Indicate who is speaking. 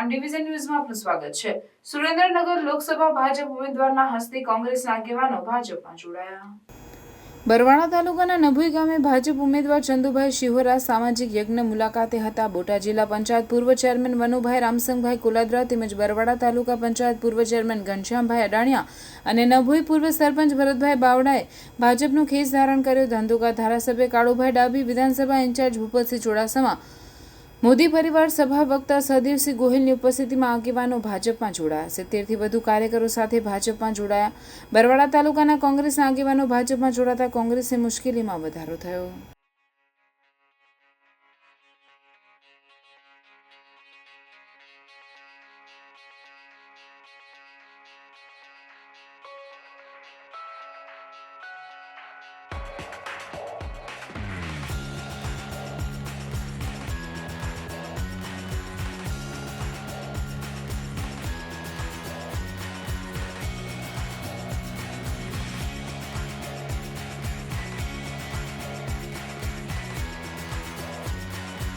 Speaker 1: Prime division ન્યૂઝમાં આપનું સ્વાગત છે. સુરેન્દ્રનગર લોકસભા ભાજપ ઉમેદવારના હસ્તે કોંગ્રેસના આગેવાનો ભાજપમાં જોડાયા. બરવાડા તાલુકાના નભુઈ ગામે ભાજપ ઉમેદવાર ચંદુભાઈ શિહોરા સામાજિક યજ્ઞ મુલાકાતે હતા. બોટાદ જિલ્લા પંચાયત પૂર્વ ચેરમેન વનુભાઈ રામસંગભાઈ કુલાદરા તેમજ બરવાડા તાલુકા પંચાયત પૂર્વ ચેરમેન ઘનશ્યામભાઈ અડાણિયા અને નભુઈ પૂર્વ સરપંચ ભરતભાઈ બાવડાએ ભાજપનો ખેસ ધારણ કર્યો. ધંધુકા ધારાસભ્ય કાળુભાઈ ડાબી વિધાનસભા ઇન્ચાર્જ ભૂપતસિંહ ચુડાસમા મોદી પરિવાર સભા વક્તા સહદેવસિંહ ગોહિલની ઉપસ્થિતિમાં આગેવાનો ભાજપમાં જોડાયા. સિત્તેરથી વધુ કાર્યકરો સાથે ભાજપમાં જોડાયા. બરવાડા તાલુકાના કોંગ્રેસના આગેવાનો ભાજપમાં જોડાતા કોંગ્રેસની મુશ્કેલીમાં વધારો થયો.